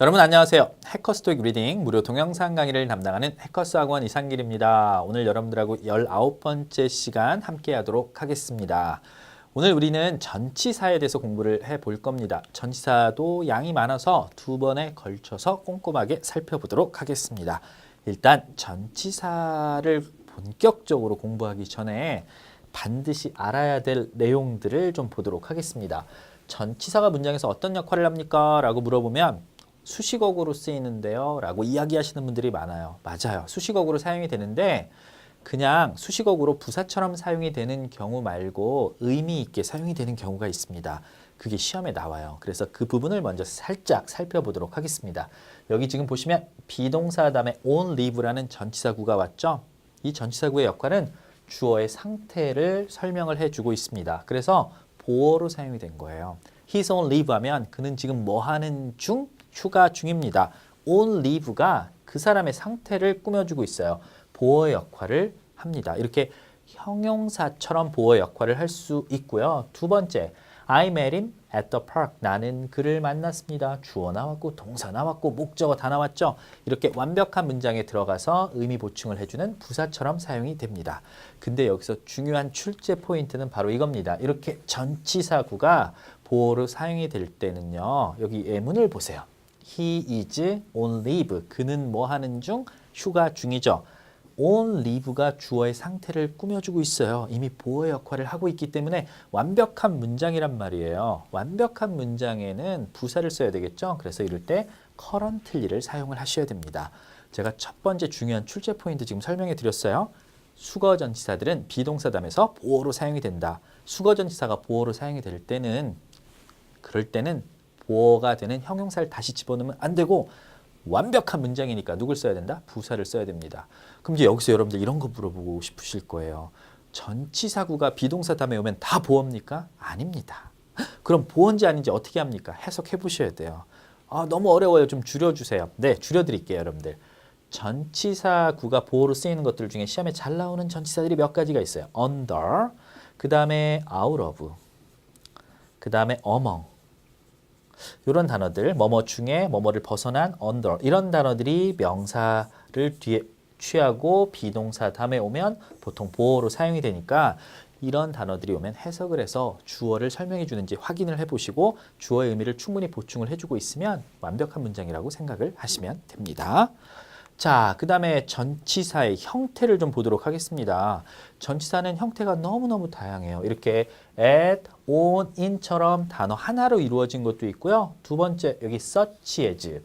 여러분 안녕하세요. 해커 스토익 리딩 무료 동영상 강의를 담당하는 해커스 학원 이상길입니다. 오늘 여러분들하고 19번째 시간 함께 하도록 하겠습니다. 오늘 우리는 전치사에 대해서 공부를 해 볼 겁니다. 전치사도 양이 많아서 두 번에 걸쳐서 꼼꼼하게 살펴보도록 하겠습니다. 일단 전치사를 본격적으로 공부하기 전에 반드시 알아야 될 내용들을 좀 보도록 하겠습니다. 전치사가 문장에서 어떤 역할을 합니까? 라고 물어보면 수식어구로 쓰이는데요. 라고 이야기하시는 분들이 많아요. 맞아요. 수식어구로 사용이 되는데 그냥 수식어구로 부사처럼 사용이 되는 경우 말고 의미 있게 사용이 되는 경우가 있습니다. 그게 시험에 나와요. 그래서 그 부분을 먼저 살짝 살펴보도록 하겠습니다. 여기 지금 보시면 비동사 다음에 on leave라는 전치사구가 왔죠. 이 전치사구의 역할은 주어의 상태를 설명을 해주고 있습니다. 그래서 보어로 사용이 된 거예요. He's on leave 하면 그는 지금 뭐 하는 중? 휴가 중입니다. on leave가 그 사람의 상태를 꾸며주고 있어요. 보어 역할을 합니다. 이렇게 형용사처럼 보어 역할을 할 수 있고요. 두 번째, I met him at the park. 나는 그를 만났습니다. 주어 나왔고 동사 나왔고 목적어 다 나왔죠. 이렇게 완벽한 문장에 들어가서 의미 보충을 해주는 부사처럼 사용이 됩니다. 근데 여기서 중요한 출제 포인트는 바로 이겁니다. 이렇게 전치사구가 보어로 사용이 될 때는요. 여기 예문을 보세요. He is on leave. 그는 뭐 하는 중? 휴가 중이죠. on leave가 주어의 상태를 꾸며주고 있어요. 이미 보호 역할을 하고 있기 때문에 완벽한 문장이란 말이에요. 완벽한 문장에는 부사를 써야 되겠죠. 그래서 이럴 때 currently를 사용을 하셔야 됩니다. 제가 첫 번째 중요한 출제 포인트 지금 설명해 드렸어요. 수거 전치사들은 비동사담에서 보호로 사용이 된다. 수거 전치사가 보호로 사용이 될 때는 그럴 때는 보호가 되는 형용사를 다시 집어넣으면 안 되고 완벽한 문장이니까 누굴 써야 된다? 부사를 써야 됩니다. 그럼 이제 여기서 여러분들 이런 거 물어보고 싶으실 거예요. 전치사구가 비동사 다음에 오면 다 보어입니까? 아닙니다. 그럼 보어인지 아닌지 어떻게 합니까? 해석해 보셔야 돼요. 아, 너무 어려워요. 좀 줄여주세요. 네, 줄여드릴게요, 여러분들. 전치사구가 보어로 쓰이는 것들 중에 시험에 잘 나오는 전치사들이 몇 가지가 있어요. under, 그 다음에 out of, 그 다음에 among, 이런 단어들 뭐뭐 중에 뭐뭐를 벗어난 under 이런 단어들이 명사를 뒤에 취하고 비동사 다음에 오면 보통 보어로 사용이 되니까 이런 단어들이 오면 해석을 해서 주어를 설명해 주는지 확인을 해 보시고 주어의 의미를 충분히 보충을 해주고 있으면 완벽한 문장이라고 생각을 하시면 됩니다. 자, 그 다음에 전치사의 형태를 좀 보도록 하겠습니다. 전치사는 형태가 너무너무 다양해요. 이렇게 at, on, in처럼 단어 하나로 이루어진 것도 있고요. 두 번째, 여기 such as.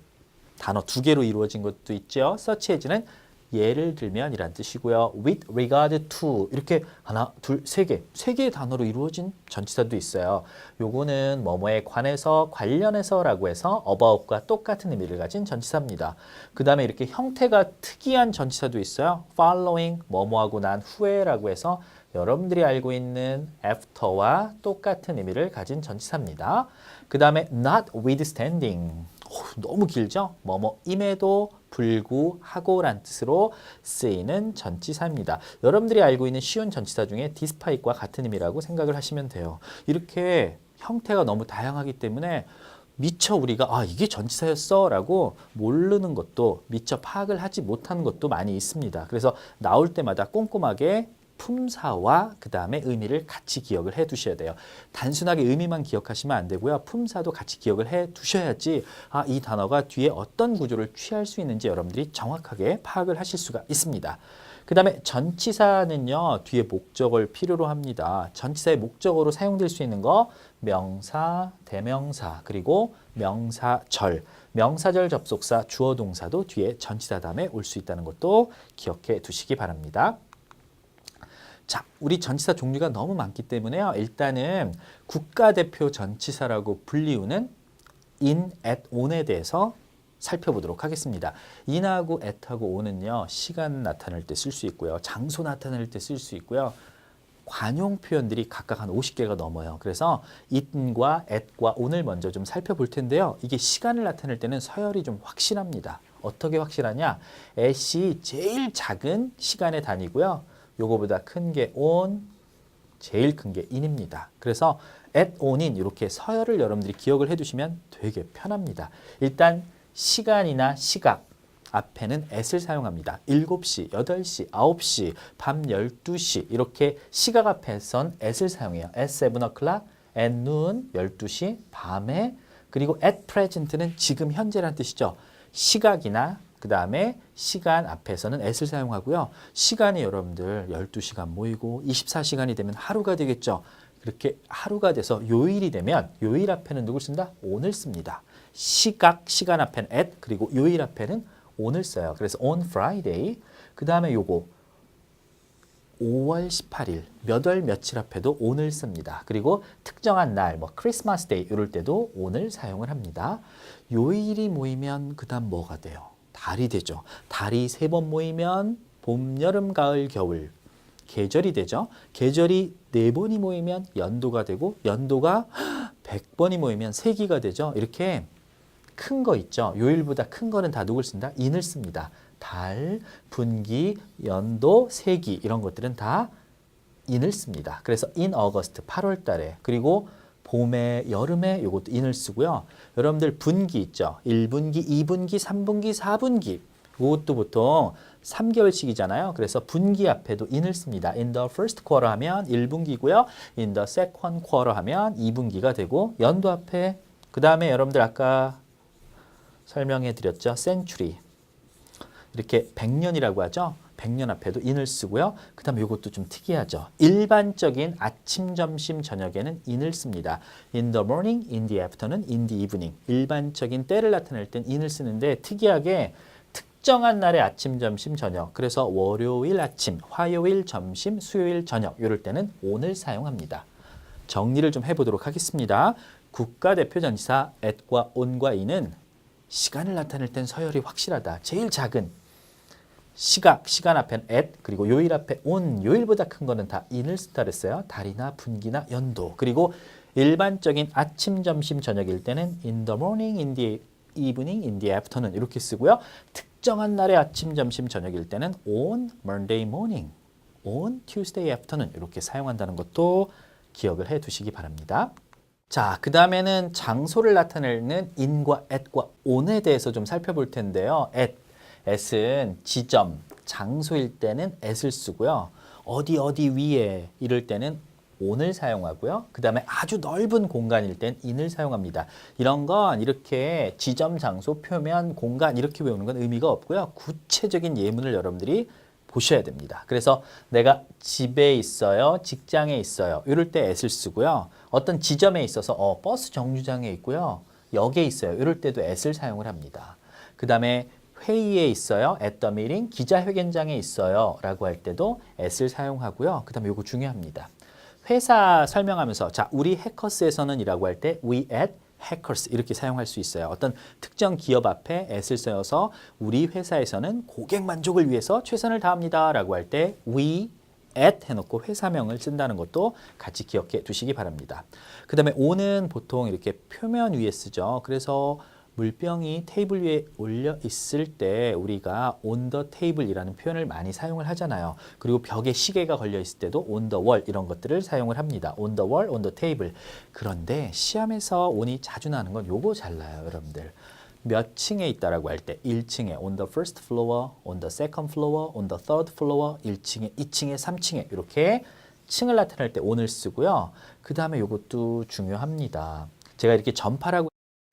단어 두 개로 이루어진 것도 있죠. such as는 예를 들면 이란 뜻이고요. with regard to 이렇게 하나, 둘, 세 개, 세 개의 단어로 이루어진 전치사도 있어요. 요거는 뭐뭐에 관해서 관련해서라고 해서 about과 똑같은 의미를 가진 전치사입니다. 그 다음에 이렇게 형태가 특이한 전치사도 있어요. following 뭐뭐하고 난 후에라고 해서 여러분들이 알고 있는 after와 똑같은 의미를 가진 전치사입니다. 그 다음에 not withstanding 오, 너무 길죠? 뭐뭐임에도 불구하고란 뜻으로 쓰이는 전치사입니다. 여러분들이 알고 있는 쉬운 전치사 중에 despite과 같은 의미라고 생각을 하시면 돼요. 이렇게 형태가 너무 다양하기 때문에 미처 우리가 아 이게 전치사였어 라고 모르는 것도 미처 파악을 하지 못하는 것도 많이 있습니다. 그래서 나올 때마다 꼼꼼하게 품사와 그 다음에 의미를 같이 기억을 해 두셔야 돼요. 단순하게 의미만 기억하시면 안 되고요. 품사도 같이 기억을 해 두셔야지 아, 이 단어가 뒤에 어떤 구조를 취할 수 있는지 여러분들이 정확하게 파악을 하실 수가 있습니다. 그 다음에 전치사는요, 뒤에 목적을 필요로 합니다. 전치사의 목적으로 사용될 수 있는 거, 명사, 대명사, 그리고 명사절, 명사절 접속사, 주어 동사도 뒤에 전치사 다음에 올 수 있다는 것도 기억해 두시기 바랍니다. 자, 우리 전치사 종류가 너무 많기 때문에요. 일단은 국가대표 전치사라고 불리우는 in, at, on에 대해서 살펴보도록 하겠습니다. in하고 at하고 on은요. 시간 나타낼 때 쓸 수 있고요. 장소 나타낼 때 쓸 수 있고요. 관용 표현들이 각각 한 50개가 넘어요. 그래서 it과 at과 on을 먼저 좀 살펴볼 텐데요. 이게 시간을 나타낼 때는 서열이 좀 확실합니다. 어떻게 확실하냐? at이 제일 작은 시간의 단위고요. 요거보다 큰 게 on, 제일 큰 게 in입니다. 그래서 at on인 이렇게 서열을 여러분들이 기억을 해두시면 되게 편합니다. 일단 시간이나 시각 앞에는 at을 사용합니다. 7시, 8시, 9시, 밤 12시 이렇게 시각 앞에선 at을 사용해요. at 7 o'clock, at noon, 12시, 밤에 그리고 at present는 지금 현재란 뜻이죠. 시각이나 그 다음에 시간 앞에서는 at을 사용하고요. 시간이 여러분들 12시간 모이고 24시간이 되면 하루가 되겠죠. 그렇게 하루가 돼서 요일이 되면 요일 앞에는 누굴 쓴다? 오늘 씁니다. 시각, 시간 앞에는 at 그리고 요일 앞에는 오늘 써요. 그래서 on Friday 그 다음에 요거 5월 18일 몇 월 며칠 앞에도 오늘 씁니다. 그리고 특정한 날, 뭐 크리스마스 데이 이럴 때도 오늘 사용을 합니다. 요일이 모이면 그 다음 뭐가 돼요? 달이 되죠. 달이 세 번 모이면 봄, 여름, 가을, 겨울 계절이 되죠. 계절이 네 번이 모이면 연도가 되고 연도가 100번이 모이면 세기가 되죠. 이렇게 큰 거 있죠. 요일보다 큰 거는 다 누굴 쓴다? 인을 씁니다. 달, 분기, 연도, 세기 이런 것들은 다 인을 씁니다. 그래서 in August 8월 달에 그리고 봄에 여름에 이것도 인을 쓰고요. 여러분들 분기 있죠. 1분기, 2분기, 3분기, 4분기 이것도 보통 3개월씩이잖아요. 그래서 분기 앞에도 in을 씁니다. In the first quarter 하면 1분기고요. In the second quarter 하면 2분기가 되고 연도 앞에 그 다음에 여러분들 아까 설명해 드렸죠. century 이렇게 100년이라고 하죠. 100년 앞에도 in을 쓰고요. 그 다음에 이것도 좀 특이하죠. 일반적인 아침, 점심, 저녁에는 in을 씁니다. In the morning, in the afternoon, in the evening. 일반적인 때를 나타낼 땐 in을 쓰는데 특이하게 특정한 날의 아침, 점심, 저녁. 그래서 월요일 아침, 화요일 점심, 수요일 저녁 이럴 때는 on을 사용합니다. 정리를 좀 해보도록 하겠습니다. 국가대표 전치사 at과 on과 in은 시간을 나타낼 땐 서열이 확실하다. 제일 작은 시각, 시간 앞엔 at, 그리고 요일 앞에 on, 요일보다 큰 거는 다 in을 그랬어요. 달이나 분기나 연도. 그리고 일반적인 아침, 점심, 저녁일 때는 in the morning, in the evening, in the afternoon 이렇게 쓰고요. 특정한 날의 아침, 점심, 저녁일 때는 on Monday morning, on Tuesday afternoon 이렇게 사용한다는 것도 기억을 해 두시기 바랍니다. 자, 그 다음에는 장소를 나타내는 in과 at과 on에 대해서 좀 살펴볼 텐데요. at, at은 지점, 장소일 때는 at을 쓰고요. 어디 어디 위에 이럴 때는 on을 사용하고요. 그 다음에 아주 넓은 공간일 땐 in을 사용합니다. 이런 건 이렇게 지점, 장소, 표면, 공간 이렇게 외우는 건 의미가 없고요. 구체적인 예문을 여러분들이 보셔야 됩니다. 그래서 내가 집에 있어요, 직장에 있어요. 이럴 때 at을 쓰고요. 어떤 지점에 있어서 어, 버스 정류장에 있고요. 역에 있어요. 이럴 때도 at을 사용을 합니다. 그 다음에 회의에 있어요. at the meeting, 기자회견장에 있어요. 라고 할 때도 at을 사용하고요. 그 다음에 이거 중요합니다. 회사 설명하면서 자, 우리 해커스에서는 이라고 할 때 we at hackers 이렇게 사용할 수 있어요. 어떤 특정 기업 앞에 at을 써서 우리 회사에서는 고객 만족을 위해서 최선을 다합니다. 라고 할 때 we at 해놓고 회사명을 쓴다는 것도 같이 기억해 두시기 바랍니다. 그 다음에 on은 보통 이렇게 표면 위에 쓰죠. 그래서 물병이 테이블 위에 올려 있을 때 우리가 on the table이라는 표현을 많이 사용을 하잖아요. 그리고 벽에 시계가 걸려 있을 때도 on the wall 이런 것들을 사용을 합니다. on the wall, on the table. 그런데 시험에서 on이 자주 나는 건 요거 잘 나요, 여러분들. 몇 층에 있다라고 할 때 1층에 on the first floor, on the second floor, on the third floor, 1층에, 2층에, 3층에 이렇게 층을 나타낼 때 on을 쓰고요. 그 다음에 이것도 중요합니다. 제가 이렇게 전파라고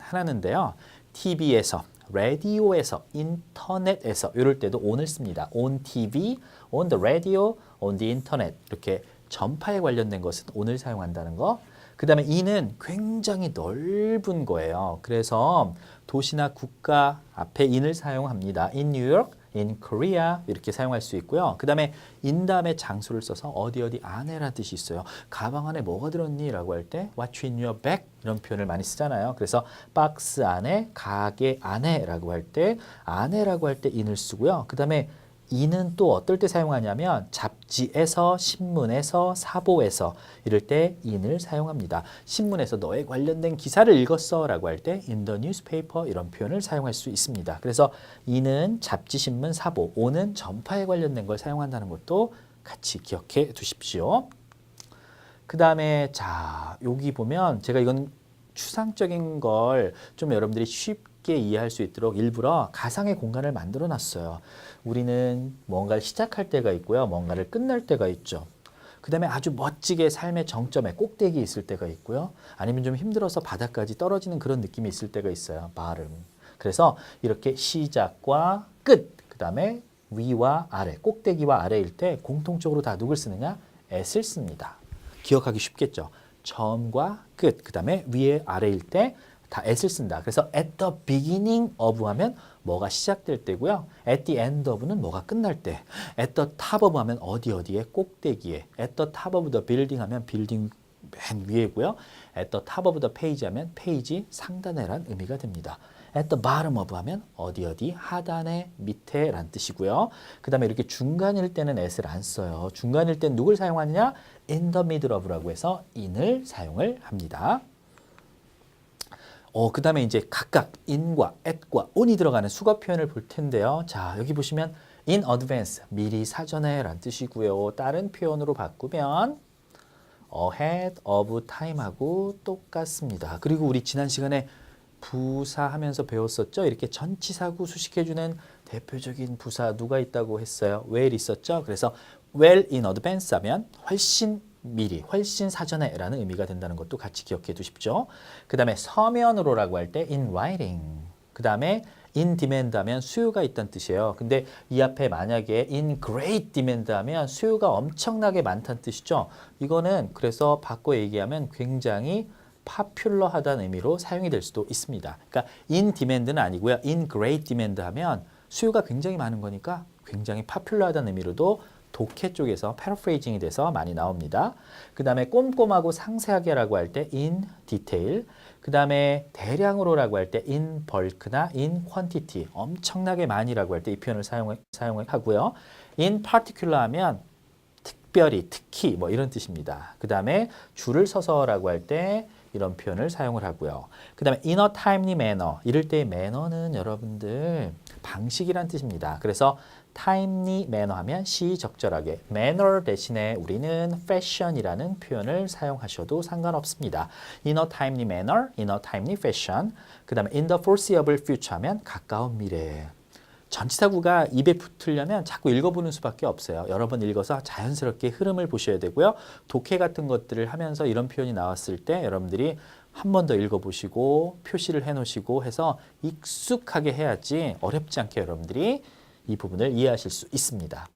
하나는데요. TV에서, 라디오에서, 인터넷에서 이럴 때도 on을 씁니다. on TV, on the radio, on the internet 이렇게 전파에 관련된 것은 on을 사용한다는 거. 그 다음에 in은 굉장히 넓은 거예요. 그래서 도시나 국가 앞에 in을 사용합니다. in New York, in Korea 이렇게 사용할 수 있고요. 그 다음에 in 다음에 장소를 써서 어디 어디 안에라는 뜻이 있어요. 가방 안에 뭐가 들었니? 라고 할 때 what's in your bag? 이런 표현을 많이 쓰잖아요. 그래서 박스 안에, 가게 안에 라고 할 때 안에라고 할 때 in을 쓰고요. 그 다음에 이는 또 어떨 때 사용하냐면 잡지에서 신문에서 사보에서 이럴 때 in을 사용합니다. 신문에서 너에 관련된 기사를 읽었어 라고 할 때 in the newspaper 이런 표현을 사용할 수 있습니다. 그래서 이는 잡지, 신문, 사보, 오는 전파에 관련된 걸 사용한다는 것도 같이 기억해 두십시오. 그 다음에 자 여기 보면 제가 이건 추상적인 걸 좀 여러분들이 쉽게 쉽게 이해할 수 있도록 일부러 가상의 공간을 만들어 놨어요. 우리는 뭔가를 시작할 때가 있고요. 뭔가를 끝날 때가 있죠. 그 다음에 아주 멋지게 삶의 정점에 꼭대기 있을 때가 있고요. 아니면 좀 힘들어서 바닥까지 떨어지는 그런 느낌이 있을 때가 있어요. 발음. 그래서 이렇게 시작과 끝, 그 다음에 위와 아래, 꼭대기와 아래일 때 공통적으로 다 누굴 쓰느냐? s를 씁니다. 기억하기 쉽겠죠. 처음과 끝, 그 다음에 위에 아래일 때 다 s를 쓴다. 그래서 at the beginning of 하면 뭐가 시작될 때고요. at the end of는 뭐가 끝날 때. at the top of 하면 어디 어디에 꼭대기에. at the top of the building 하면 빌딩 맨 위에고요. at the top of the page 하면 페이지 상단에란 의미가 됩니다. at the bottom of 하면 어디 어디 하단에 밑에 란 뜻이고요. 그 다음에 이렇게 중간일 때는 s를 안 써요. 중간일 땐 누굴 사용하느냐? in the middle of라고 해서 in을 사용을 합니다. 어, 그 다음에 이제 각각 in과 at과 on이 들어가는 수거 표현을 볼 텐데요. 자, 여기 보시면 in advance, 미리 사전에 란 뜻이고요. 다른 표현으로 바꾸면 ahead of time하고 똑같습니다. 그리고 우리 지난 시간에 부사하면서 배웠었죠. 이렇게 전치사구 수식해주는 대표적인 부사 누가 있다고 했어요. well 있었죠. 그래서 well in advance 하면 훨씬 미리, 훨씬 사전에 라는 의미가 된다는 것도 같이 기억해 두십시오. 그 다음에 서면으로라고 할 때 in writing. 그 다음에 in demand 하면 수요가 있다는 뜻이에요. 근데 이 앞에 만약에 in great demand 하면 수요가 엄청나게 많다는 뜻이죠. 이거는 그래서 바꿔 얘기하면 굉장히 파퓰러하다는 의미로 사용이 될 수도 있습니다. 그러니까 in demand는 아니고요. in great demand 하면 수요가 굉장히 많은 거니까 굉장히 파퓰러하다는 의미로도 독해 쪽에서 패러프레이징이 돼서 많이 나옵니다. 그 다음에 꼼꼼하고 상세하게라고 할 때 in detail, 그 다음에 대량으로라고 할 때 in bulk나 in quantity, 엄청나게 많이라고 할 때 이 표현을 사용, 사용하고요. in particular 하면 특별히, 특히 뭐 이런 뜻입니다. 그 다음에 줄을 서서라고 할 때 이런 표현을 사용을 하고요. 그 다음에 in a timely manner, 이럴 때의 매너는 여러분들 방식이란 뜻입니다. 그래서 timely manner 하면 시적절하게 manner 대신에 우리는 fashion이라는 표현을 사용하셔도 상관없습니다. in a timely manner, in a timely fashion 그 다음에 in the foreseeable future 하면 가까운 미래 전치사구가 입에 붙으려면 자꾸 읽어보는 수밖에 없어요. 여러 번 읽어서 자연스럽게 흐름을 보셔야 되고요. 독해 같은 것들을 하면서 이런 표현이 나왔을 때 여러분들이 한 번 더 읽어보시고 표시를 해놓으시고 해서 익숙하게 해야지 어렵지 않게 여러분들이 이 부분을 이해하실 수 있습니다.